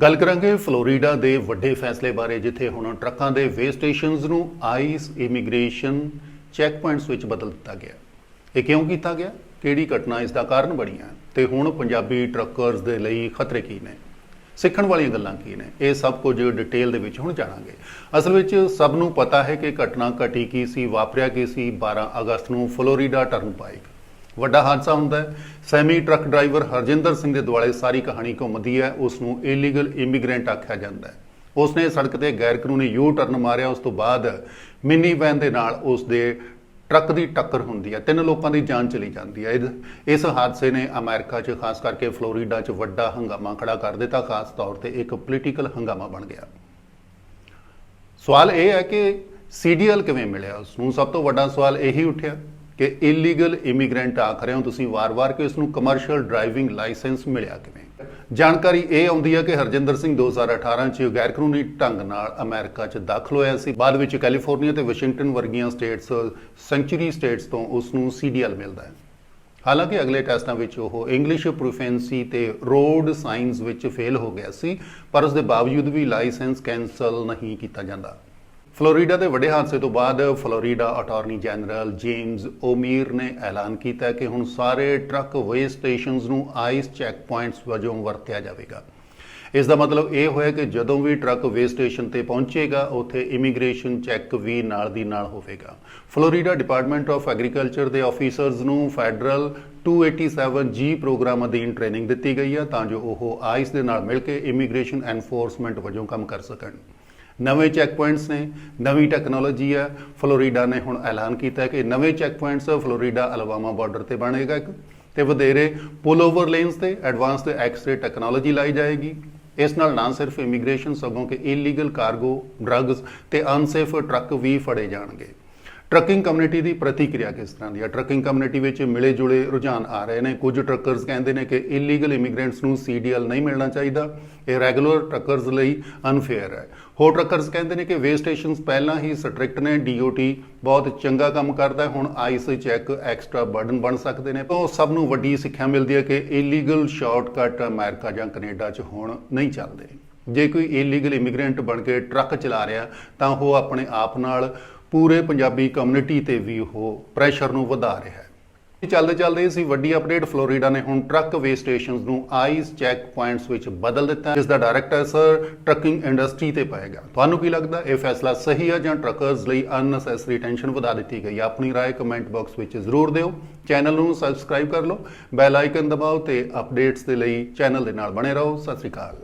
ਗੱਲ ਕਰਾਂਗੇ ਫਲੋਰੀਡਾ ਦੇ ਵੱਡੇ ਫੈਸਲੇ ਬਾਰੇ, ਜਿੱਥੇ ਹੁਣ ਟਰੱਕਾਂ ਦੇ ਵੇ ਸਟੇਸ਼ਨਸ ਨੂੰ ਆਈਸ ਇਮੀਗ੍ਰੇਸ਼ਨ ਚੈੱਕ ਪੁਆਇੰਟਸ ਵਿੱਚ ਬਦਲ ਦਿੱਤਾ ਗਿਆ। ਇਹ ਕਿਉਂ ਕੀਤਾ ਗਿਆ? ਕਿਹੜੀ ਘਟਨਾ ਇਸ ਦਾ ਕਾਰਨ ਬਣੀਆਂ ਹੈ? ਤੇ ਹੁਣ ਪੰਜਾਬੀ ਟਰੱਕਰਸ ਦੇ ਲਈ ਖਤਰੇ ਕੀ ਨੇ? ਸਿੱਖਣ ਵਾਲੀਆਂ ਗੱਲਾਂ ਕੀ ਨੇ? ਇਹ ਸਭ ਕੁਝ ਡਿਟੇਲ ਦੇ ਵਿੱਚ ਹੁਣ ਜਾਣਾਂਗੇ। ਅਸਲ ਵਿੱਚ ਸਭ ਨੂੰ ਪਤਾ ਹੈ ਕਿ ਘਟਨਾ ਘਟੀ ਕੀ ਸੀ, ਵਾਪਰਿਆ ਕੀ ਸੀ। 12 ਅਗਸਤ ਨੂੰ ਫਲੋਰੀਡਾ ਟਰਨਪਾਈਕ ਵੱਡਾ ਹਾਦਸਾ ਹੁੰਦਾ ਹੈ। Semi truck driver Harjinder Singh ਦੇ ਦੁਆਲੇ ਸਾਰੀ ਕਹਾਣੀ ਘੁੰਮਦੀ ਹੈ। ਉਸ ਨੂੰ ਇਲੀਗਲ ਇਮੀਗ੍ਰੈਂਟ ਆਖਿਆ ਜਾਂਦਾ ਹੈ। ਉਸ ਨੇ ਸੜਕ ਤੇ ਗੈਰ ਕਾਨੂੰਨੀ ਯੂ ਟਰਨ ਮਾਰਿਆ। ਉਸ ਤੋਂ ਬਾਅਦ ਮਿੰਨੀ ਵੈਨ ਦੇ ਨਾਲ ਉਸ ਦੇ ਟਰੱਕ ਦੀ ਟੱਕਰ ਹੁੰਦੀ ਹੈ। ਤਿੰਨ ਲੋਕਾਂ ਦੀ ਜਾਨ ਚਲੀ ਜਾਂਦੀ ਹੈ। ਇਸ ਹਾਦਸੇ ਨੇ ਅਮਰੀਕਾ 'ਚ, ਖਾਸ ਕਰਕੇ ਫਲੋਰੀਡਾ 'ਚ ਵੱਡਾ ਹੰਗਾਮਾ ਖੜਾ ਕਰ ਦਿੱਤਾ। ਖਾਸ ਤੌਰ ਤੇ ਇੱਕ ਪੋਲੀਟੀਕਲ ਹੰਗਾਮਾ ਬਣ ਗਿਆ। ਸਵਾਲ ਇਹ ਹੈ ਕਿ ਸੀਡੀਐਲ ਕਿਵੇਂ ਮਿਲਿਆ? ਉਸ ਨੂੰ ਸਭ ਤੋਂ ਵੱਡਾ ਸਵਾਲ ਇਹੀ ਉੱਠਿਆ। ਕਿ ਇਲੀਗਲ ਇਮੀਗ੍ਰੈਂਟ ਆਖ ਰਹੇ ਹੋ ਤੁਸੀਂ ਵਾਰ-ਵਾਰ ਕਿ ਉਸ ਨੂੰ ਕਮਰਸ਼ੀਅਲ ਡਰਾਈਵਿੰਗ ਲਾਇਸੈਂਸ ਮਿਲਿਆ ਕਿਵੇਂ? ਜਾਣਕਾਰੀ ਇਹ ਆਉਂਦੀ ਹੈ ਕਿ ਹਰਜਿੰਦਰ ਸਿੰਘ 2018 ਚ ਗੈਰ ਕਾਨੂੰਨੀ ਢੰਗ ਨਾਲ ਅਮਰੀਕਾ ਚ ਦਾਖਲ ਹੋਇਆ ਸੀ। ਬਾਅਦ ਵਿੱਚ ਕੈਲੀਫੋਰਨੀਆ ਤੇ ਵਾਸ਼ਿੰਗਟਨ ਵਰਗੀਆਂ ਸਟੇਟਸ, ਸੈਂਚੁਰੀ ਸਟੇਟਸ ਤੋਂ ਉਸ ਨੂੰ ਸੀਡੀਐਲ ਮਿਲਦਾ ਹੈ। ਹਾਲਾਂਕਿ ਅਗਲੇ ਟੈਸਟਾਂ ਵਿੱਚ ਉਹ ਇੰਗਲਿਸ਼ ਪ੍ਰੋਫੈਂਸੀ ਤੇ ਰੋਡ ਸਾਇੰਸ ਵਿੱਚ ਫੇਲ ਹੋ ਗਿਆ ਸੀ, ਪਰ ਉਸ ਦੇ ਬਾਵਜੂਦ ਵੀ ਲਾਇਸੈਂਸ ਕੈਨਸਲ ਨਹੀਂ ਕੀਤਾ ਜਾਂਦਾ। ਫਲੋਰੀਡਾ ਦੇ ਵੱਡੇ ਹਾਦਸੇ ਤੋਂ ਬਾਅਦ Florida attorney general James Uthmeier ਨੇ ਐਲਾਨ ਕੀਤਾ ਕਿ ਹੁਣ ਸਾਰੇ ਟਰੱਕ ਵੇ ਸਟੇਸ਼ਨਸ ਨੂੰ ਆਈਸ ਚੈੱਕ ਪੁਆਇੰਟਸ ਵਜੋਂ ਵਰਤਿਆ ਜਾਵੇਗਾ। ਇਸ ਦਾ ਮਤਲਬ ਇਹ ਹੋਇਆ ਕਿ ਜਦੋਂ ਵੀ ਟਰੱਕ ਵੇ ਸਟੇਸ਼ਨ ਤੇ ਪਹੁੰਚੇਗਾ, ਉੱਥੇ ਇਮੀਗ੍ਰੇਸ਼ਨ ਚੈੱਕ ਵੀ ਨਾਲ ਦੀ ਨਾਲ ਹੋਵੇਗਾ। ਫਲੋਰੀਡਾ ਡਿਪਾਰਟਮੈਂਟ ਆਫ ਐਗਰੀਕਲਚਰ ਦੇ ਆਫੀਸਰਸ ਨੂੰ ਫੈਡਰਲ 287G ਪ੍ਰੋਗਰਾਮ ਅਧੀਨ ਟ੍ਰੇਨਿੰਗ ਦਿੱਤੀ ਗਈ ਹੈ ਤਾਂ ਜੋ ਉਹ ਆਈਸ ਦੇ ਨਾਲ ਮਿਲ ਕੇ ਇਮੀਗ੍ਰੇਸ਼ਨ ਐਨਫੋਰਸਮੈਂਟ ਵਜੋਂ ਕੰਮ ਕਰ ਸਕਣ। ਨਵੇਂ ਚੈੱਕ ਪੁਆਇੰਟਸ ਨੇ, ਨਵੀਂ ਟੈਕਨੋਲੋਜੀ ਹੈ ਫਲੋਰੀਡਾ ਨੇ ਹੁਣ ਐਲਾਨ ਕੀਤਾ ਕਿ ਨਵੇਂ check points Florida Alabama border ਤੇ ਬਣੇਗਾ ਇੱਕ। ਤੇ ਵਧੇਰੇ ਪੁਲ ਓਵਰ ਲੇਨਸ ਤੇ ਐਡਵਾਂਸਡ ਐਕਸ-ਰੇ ਟੈਕਨੋਲੋਜੀ ਲਾਈ ਜਾਏਗੀ। ਇਸ ਨਾਲ ਨਾ ਸਿਰਫ ਇਮੀਗ੍ਰੇਸ਼ਨ ਸਗੋਂ ਕਿ ਇਲੀਗਲ ਕਾਰਗੋ ਡਰੱਗਸ ਤੇ ਅਨਸੇਫ ਟਰੱਕ ਵੀ ਫੜੇ ਜਾਣਗੇ। ਟਰੱਕਿੰਗ ਕਮਿਊਨਿਟੀ ਦੀ ਪ੍ਰਤੀਕਿਰਿਆ ਕਿਸ ਤਰ੍ਹਾਂ ਦੀ ਹੈ? ਟਰੱਕਿੰਗ ਕਮਿਊਨਿਟੀ ਵਿੱਚ ਮਿਲੇ ਜੁਲੇ ਰੁਝਾਨ ਆ ਰਹੇ ਨੇ। ਕੁਝ ਟਰੱਕਰਸ ਕਹਿੰਦੇ ਨੇ ਕਿ ਇਲੀਗਲ ਇਮੀਗ੍ਰੈਂਟਸ ਨੂੰ ਸੀਡੀਐਲ ਨਹੀਂ ਮਿਲਣਾ ਚਾਹੀਦਾ। ਇਹ ਰੈਗੂਲਰ ਟਰੱਕਰਸ ਲਈ ਅਨਫੇਅਰ ਹੈ। ਹੋਰ ਟਰੱਕਰਸ ਕਹਿੰਦੇ ਨੇ ਕਿ ਵੇ ਸਟੇਸ਼ਨਸ ਪਹਿਲਾਂ ਹੀ ਸਟ੍ਰਿਕਟ ਨੇ। ਡੀਓਟੀ ਬਹੁਤ ਚੰਗਾ ਕੰਮ ਕਰਦਾ ਹੁਣ ਆਈਸ ਚੈੱਕ ਐਕਸਟਰਾ ਬਰਡਨ ਬਣ ਸਕਦੇ ਨੇ। ਤਾਂ ਸਭ ਨੂੰ ਵੱਡੀ ਸਿੱਖਿਆ ਮਿਲਦੀ ਹੈ ਕਿ ਇਲੀਗਲ ਸ਼ਾਰਟਕਟ ਅਮਰੀਕਾ ਜਾਂ ਕੈਨੇਡਾ 'ਚ ਹੁਣ ਨਹੀਂ ਚੱਲਦੇ। ਜੇ ਕੋਈ ਇਲੀਗਲ ਇਮੀਗ੍ਰੈਂਟ ਬਣ ਕੇ ਟਰੱਕ ਚਲਾ ਰਿਹਾ, ਤਾਂ ਉਹ ਆਪਣੇ ਆਪ ਨਾਲ ਪੂਰੇ ਪੰਜਾਬੀ ਕਮਿਊਨਿਟੀ ਤੇ ਵੀ ਉਹ ਪ੍ਰੈਸ਼ਰ ਨੂੰ ਵਧਾ ਰਿਹਾ ਹੈ ਚੱਲਦੇ ਚੱਲਦੇ ਸੀ ਵੱਡੀ ਅਪਡੇਟ ਫਲੋਰੀਡਾ ਨੇ ਹੁਣ ਟਰੱਕ ਵੇ ਸਟੇਸ਼ਨਸ ਨੂੰ ਆਈਸ ਚੈੱਕ ਪੁਆਇੰਟਸ ਵਿੱਚ ਬਦਲ ਦਿੱਤਾ ਹੈ ਜਿਸ ਦਾ ਡਾਇਰੈਕਟ ਅਸਰ ਟਰੱਕਿੰਗ ਇੰਡਸਟਰੀ ਤੇ ਪਏਗਾ ਤੁਹਾਨੂੰ ਕੀ ਲੱਗਦਾ ਇਹ ਫੈਸਲਾ ਸਹੀ ਹੈ ਜਾਂ ਟਰੱਕਰਸ ਲਈ ਅਨਨੈਸੈਸਰੀ ਟੈਨਸ਼ਨ ਵਧਾ ਦਿੱਤੀ ਗਈ ਹੈ ਆਪਣੀ رائے ਕਮੈਂਟ ਬਾਕਸ ਵਿੱਚ ਜ਼ਰੂਰ ਦਿਓ ਚੈਨਲ ਨੂੰ ਸਬਸਕ੍ਰਾਈਬ ਕਰ ਲਓ ਬੈਲ ਆਈਕਨ ਦਬਾਓ ਤੇ ਅਪਡੇਟਸ ਦੇ ਲਈ ਚੈਨਲ ਦੇ ਨਾਲ ਬਣੇ ਰਹੋ ਸਤਿ ਸ਼੍ਰੀ ਅਕਾਲ